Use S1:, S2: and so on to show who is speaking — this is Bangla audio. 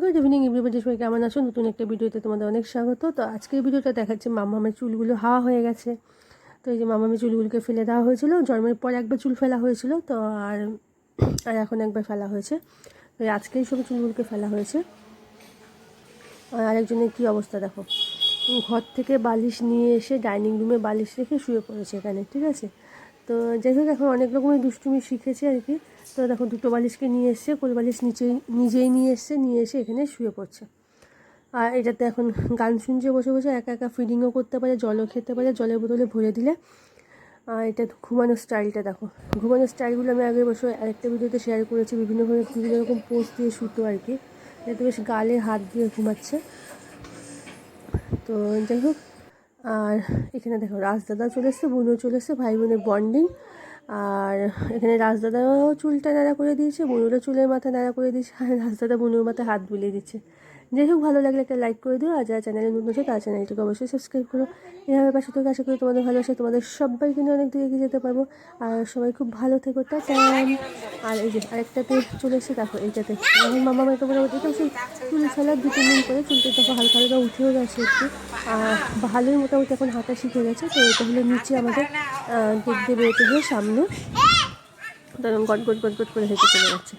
S1: গুড ইভিনিং এভরিবডি সবাই কেমন আছো? নতুন একটা ভিডিওতে তোমাদের অনেক স্বাগত। তো আজকের ভিডিওটা দেখাচ্ছে মামামের চুলগুলো হাওয়া হয়ে গেছে। তো এই যে মামামের চুলগুলোকে ফেলে দেওয়া হয়েছিল। জন্মের পর একবার চুল ফেলা হয়েছিল। তো আর আর এখন একবার ফেলা হয়েছে। তো আজকে সব চুলগুলোকে ফেলা হয়েছে। আর আরেকজনের কী অবস্থা দেখো। ঘর থেকে বালিশ নিয়ে এসে ডাইনিং রুমে বালিশ রেখে শুয়ে পড়েছে এখানে, ঠিক আছে? তো যাই হোক এখন অনেক রকমের দুষ্টুমি শিখেছে আর কি। তো দেখো, দুটো বালিশকে নিয়ে এসছে, কোল বালিশ নিচেই, নিজেই নিয়ে এসছে, নিয়ে এসে এখানে শুয়ে পড়ছে। আর এটাতে এখন গান শুনছে, বসে বসে, একা একা ফিডিংও করতে পারে, জলও খেতে পারে, জলের বোতলে ভরে দিলে। আর এটা ঘুমানোর স্টাইলটা দেখো। ঘুমানোর স্টাইলগুলো আমি আগে বসে আরেকটা ভিডিওতে শেয়ার করেছি, বিভিন্নভাবে বিভিন্ন রকম পোস্ট দিয়ে শুতো আর কি। এটাতে বেশ গালে হাত দিয়ে ঘুমাচ্ছে। তো যাই হোক আর এখানে দেখো রাজদাদা চলে এসছে, বুনো চলে এসছে ভাই বোনের বন্ডিং আর এখানে রাজদাদাও চুলটা নাড়া করে দিয়েছে, বুনুরও চুলের মাথা নাড়া করে দিয়েছে, আর রাজদাদা বুনুর মাথায় হাত বুলিয়ে দিচ্ছে। যাই হোক ভালো লাগলে একটা লাইক করে দিও, আর যারা চ্যানেলে নতুন আছে, তার চ্যানেলটিকে অবশ্যই সাবস্ক্রাইব করো। এভাবে পাশে থেকে আশা করি তোমাদের ভালোবাসে, তোমাদের সবাইকে নিয়ে অনেক দূরে এগিয়ে যেতে পারব। আর সবাই খুব ভালো থেকো, টাটা। আর এই যে আরেকটাতে চলে এসে দেখো এইটাতে। এখন মামা মেয়েকে বলে এটা সেই চুল ফেলার দু তিন দিন করে চুলটা দেখো হালকা হালকা উঠেও গেছে একটু। আর ভালোই মোটামুটি এখন হাঁটা শিখে গেছে, তো এটা হলো নিচে আমাদের দেখতে বেরোতে গিয়ে সামনে। গট গট গট গট করে হেঁটে চলে যাচ্ছে।